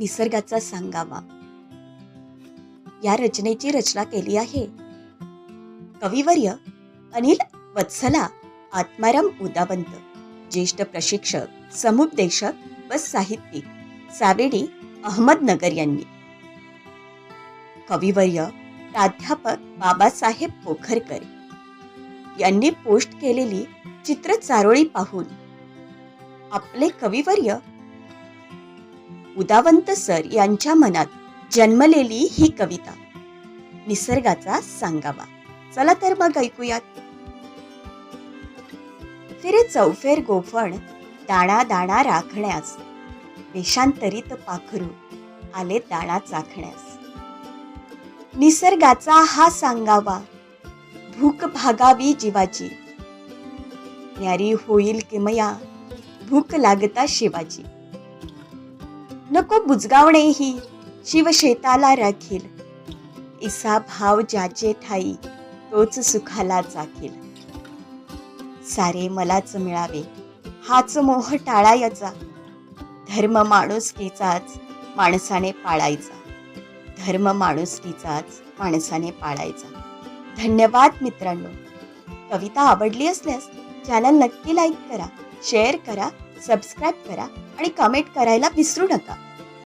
निसर्गाचा सांगावा. या रचनेची रचना केली आहे. कविवर्य अनिल वत्सला आत्माराम उदावंत ज्येष्ठ प्रशिक्षक समुपदेशक व साहित्यिक सावेडी अहमदनगर यांनी. कविवर्य प्राध्यापक बाबासाहेब पोखरकर यांनी पोस्ट केलेली चित्र चारोळी पाहून आपले कविवर्य उदावंत सर यांच्या मनात जन्मलेली ही कविता. निसर्गाचा सांगावा. चला तर मग ऐकूयात. फिरे चौफेर गोफण दाणा दाणा राखण्यास. देशांतरित पाखरू आले दाणा चाखण्यास. निसर्गाचा हा सांगावा. भूक भागावी जीवाची. न्यारी होईल किमया भूक लागता शिवाची. नको बुजगावणे ही. शिवशेताला राखील. इसा भाव ज्याचे ठाई तोच सुखाला जाखील सारे मलाच मिळावे हाच मोह टाळायचा धर्म माणुसकीचाच माणसाने पाळायचा. धर्म माणुसकीचाच माणसाने पाळायचा. धन्यवाद मित्रांनो. कविता आवडली असल्यास चॅनल नक्की लाईक करा शेअर करा सबस्क्राईब करा आणि कमेंट करायला विसरू नका.